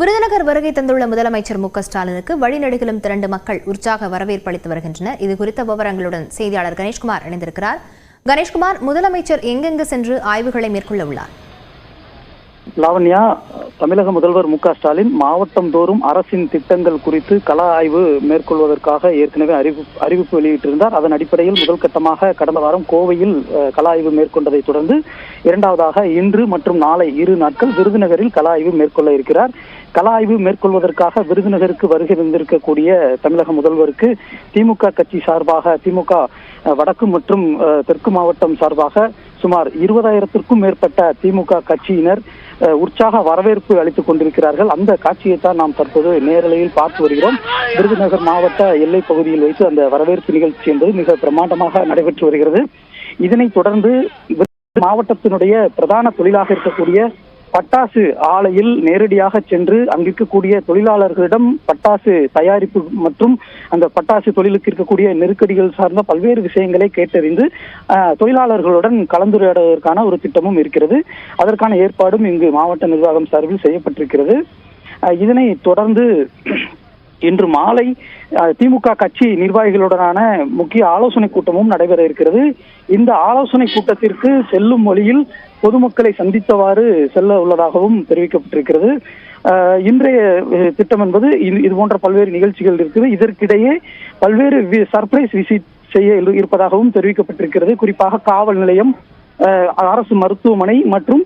விருதுநகர் வருகை தந்துள்ள முதலமைச்சர் மு க ஸ்டாலினுக்கு வழிநெடுகிலும் திரண்டு மக்கள் உற்சாக வரவேற்பு அளித்து வருகின்றனர். இது குறித்த விவரங்களுடன் செய்தியாளர் கணேஷ்குமார் இணைந்திருக்கிறார். கணேஷ்குமார் முதலமைச்சர் எங்கெங்கு சென்று ஆய்வுகளை மேற்கொள்ள உள்ளார்? லாவண்யா தமிழக முதல்வர் மு ஸ்டாலின் மாவட்டம் தோறும் அரசின் திட்டங்கள் குறித்து கள ஆய்வு மேற்கொள்வதற்காக ஏற்கனவே அறிவிப்பு அறிவிப்பு வெளியிட்டிருந்தார். அதன் அடிப்படையில் முதல் கட்டமாக கடந்த வாரம் கோவையில் கள ஆய்வு மேற்கொண்டதை தொடர்ந்து இரண்டாவதாக இன்று மற்றும் நாளை இரு நாட்கள் விருதுநகரில் கள ஆய்வு மேற்கொள்ள இருக்கிறார். கள ஆய்வு மேற்கொள்வதற்காக விருதுநகருக்கு வருகை தந்திருக்கக்கூடிய தமிழக முதல்வருக்கு திமுக கட்சி சார்பாக திமுக வடக்கு மற்றும் தெற்கு மாவட்டம் சார்பாக சுமார் இருபதாயிரத்திற்கும் மேற்பட்ட திமுக கட்சியினர் உற்சாக வரவேற்பு அளித்துக் கொண்டிருக்கிறார்கள். அந்த காட்சியை தான் நாம் தற்போது நேரலையில் பார்த்து வருகிறோம். விருதுநகர் மாவட்ட எல்லை பகுதியில் வைத்து அந்த வரவேற்பு நிகழ்ச்சி என்பது மிக பிரமாண்டமாக நடைபெற்று வருகிறது. இதனைத் தொடர்ந்து மாவட்டத்தினுடைய பிரதான தொழிலாக இருக்கக்கூடிய பட்டாசு ஆலையில் நேரடியாக சென்று அங்கிருக்கக்கூடிய தொழிலாளர்களிடம் பட்டாசு தயாரிப்பு மற்றும் அந்த பட்டாசு தொழிலுக்கு இருக்கக்கூடிய நெருக்கடிகள் சார்ந்த பல்வேறு விஷயங்களை கேட்டறிந்து தொழிலாளர்களுடன் கலந்துரையாடுவதற்கான ஒரு திட்டமும் இருக்கிறது. அதற்கான ஏற்பாடும் இங்கு மாவட்ட நிர்வாகம் சார்பில் செய்யப்பட்டிருக்கிறது. இதனை தொடர்ந்து இன்று மாலை திமுக கட்சி நிர்வாகிகளுடனான முக்கிய ஆலோசனை கூட்டமும் நடைபெற இருக்கிறது. இந்த ஆலோசனை கூட்டத்திற்கு செல்லும் வழியில் பொதுமக்களை சந்தித்தவாறு செல்ல உள்ளதாகவும் தெரிவிக்கப்பட்டிருக்கிறது. இன்றைய திட்டம் என்பது இது- போன்ற பல்வேறு நிகழ்ச்சிகள் இருக்குது. இதற்கிடையே பல்வேறு சர்ப்ரைஸ் விசிட் செய்ய இருப்பதாகவும் தெரிவிக்கப்பட்டிருக்கிறது. குறிப்பாக காவல் நிலையம் அரசு மருத்துவமனை மற்றும்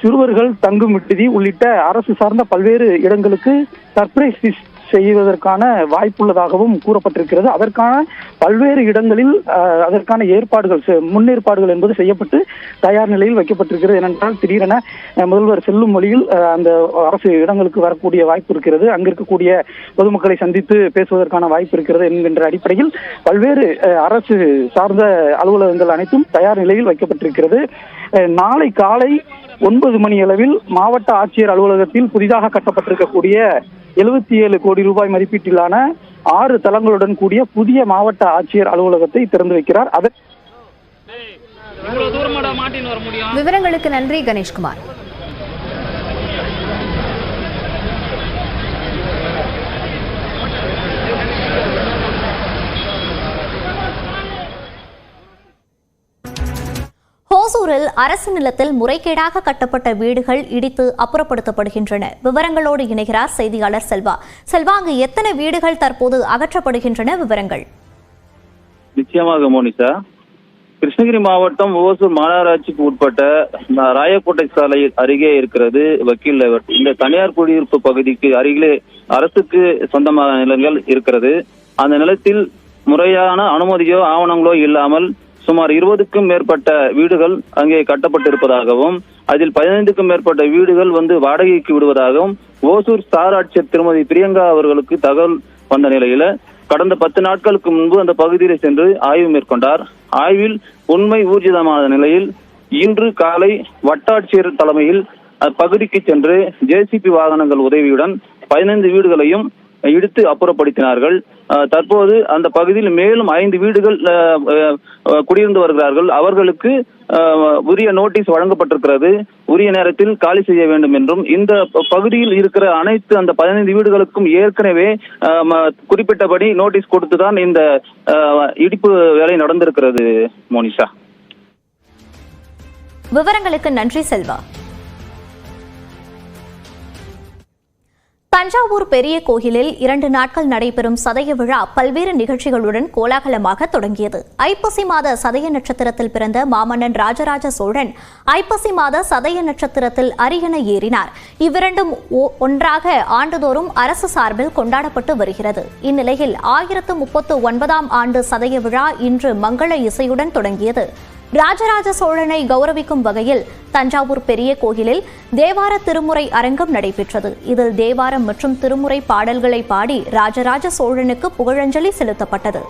சிறுவர்கள் தங்கும் விடுதி உள்ளிட்ட அரசு சார்ந்த பல்வேறு இடங்களுக்கு சர்ப்ரைஸ் செய்வதற்கான வாய்ப்புள்ளதாகவும் கூறப்பட்டிருக்கிறது. அதற்கான பல்வேறு இடங்களில் அதற்கான ஏற்பாடுகள் செ- முன்னேற்பாடுகள் என்பது செய்யப்பட்டு தயார் நிலையில் வைக்கப்பட்டிருக்கிறது. ஏனென்றால் திடீரென முதல்வர் செல்லும் வழியில் அந்த அரசு இடங்களுக்கு வரக்கூடிய வாய்ப்பு இருக்கிறது. அங்கு இருக்கக்கூடிய பொதுமக்களை சந்தித்து பேசுவதற்கான வாய்ப்பு இருக்கிறது என்கின்ற அடிப்படையில் பல்வேறு அரசு சார்ந்த அலுவலகங்கள் அனைத்தும் தயார் நிலையில் வைக்கப்பட்டிருக்கிறது. நாளை காலை ஒன்பது மணி அளவில் மாவட்ட ஆட்சியர் அலுவலகத்தில் புதிதாக கட்டப்பட்டிருக்கக்கூடிய எழுபத்தி ஏழு கோடி ரூபாய் மதிப்பீட்டிலான ஆறு தளங்களுடன் கூடிய புதிய மாவட்ட ஆட்சியர் அலுவலகத்தை திறந்து வைக்கிறார். அதன் விவரங்களுக்கு நன்றி கணேஷ்குமார். ஓசூரில் அரசு நிலத்தில் முறைகேடாக கட்டப்பட்ட வீடுகள் இடித்து அப்புறப்படுத்தப்படுகின்றன. விவரங்களோடு இணைகிறார் செய்தியாளர் செல்வா. செல்வா அங்கு எத்தனை வீடுகள் தற்போது அகற்றப்படுகின்றன? விவரங்கள். நிச்சயமாக மோனிஷா கிருஷ்ணகிரி மாவட்டம் ஓசூர் மாநகராட்சிக்கு உட்பட்ட ராயக்கோட்டை சாலை அருகே இருக்கிறது வக்கீல் லேவர். இந்த தனியார் குடியிருப்பு பகுதிக்கு அருகிலே அரசுக்கு சொந்தமான நிலங்கள் இருக்கிறது. அந்த நிலத்தில் முறையான அனுமதியோ ஆவணங்களோ இல்லாமல் சுமார் இருபதுக்கும் மேற்பட்ட வீடுகள் அங்கே கட்டப்பட்டிருப்பதாகவும் அதில் பதினைந்துக்கும் மேற்பட்ட வீடுகள் வந்து வாடகைக்கு விடுவதாகவும் ஓசூர் ஸ்டார் ஆட்சியர் திருமதி பிரியங்கா அவர்களுக்கு தகவல் வந்த நிலையில கடந்த பத்து நாட்களுக்கு முன்பு அந்த பகுதியில் சென்று ஆய்வு மேற்கொண்டார். ஆய்வில் உண்மை ஊர்ஜிதமான நிலையில் இன்று காலை வட்டாட்சியர் தலைமையில் அப்பகுதிக்கு சென்று ஜேசிபி வாகனங்கள் உதவியுடன் பதினைந்து வீடுகளையும் இடித்து அப்புறப்படுத்தினார்கள். தற்போது அந்த பகுதியில் மேலும் ஐந்து வீடுகள் குடியிருந்து வருகிறார்கள். அவர்களுக்கு உரிய நோட்டீஸ் வழங்கப்பட்டிருக்கிறது. உரிய நேரத்தில் காலி செய்ய வேண்டும் என்றும் இந்த பகுதியில் இருக்கிற அனைத்து அந்த பதினைந்து வீடுகளுக்கும் ஏற்கனவே குறிப்பிட்டபடி நோட்டீஸ் கொடுத்துதான் இந்த இடிப்பு வேலை நடந்திருக்கிறது மோனிஷா. விவரங்களுக்கு நன்றி செல்வா. தஞ்சாவூர் பெரிய கோயிலில் இரண்டு நாட்கள் நடைபெறும் சதய விழா பல்வேறு நிகழ்ச்சிகளுடன் கோலாகலமாக தொடங்கியது. ஐப்பசி மாத சதய நட்சத்திரத்தில் பிறந்த மாமன்னன் ராஜராஜ சோழன் ஐப்பசி மாத சதய நட்சத்திரத்தில் அரியணை ஏறினார். இவ்விரண்டும் ஒ- ஒன்றாக ஆண்டுதோறும் அரசு சார்பில் கொண்டாடப்பட்டு வருகிறது. இந்நிலையில் ஆயிரத்து முப்பத்து ஒன்பதாம் ஆண்டு சதய விழா இன்று மங்கள இசையுடன் தொடங்கியது. ராஜராஜ சோழனை கௌரவிக்கும் வகையில் தஞ்சாவூர் பெரிய கோயிலில் தேவார திருமுறை அரங்கம் நடைபெற்றது. இதில் தேவாரம் மற்றும் திருமுறை பாடல்களை பாடி ராஜராஜ சோழனுக்கு புகழஞ்சலி செலுத்தப்பட்டது.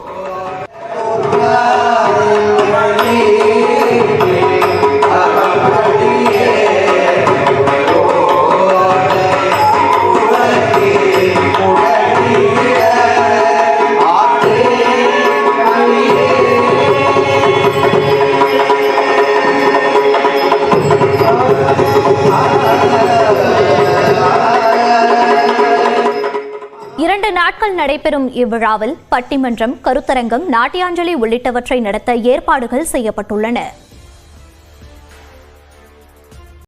நாட்கள் நடைபெறும் இவ்விழாவில் பட்டிமன்றம் கருத்தரங்கம் நாட்டியாஞ்சலி உள்ளிட்டவற்றை நடத்த ஏற்பாடுகள் செய்யப்பட்டுள்ளன.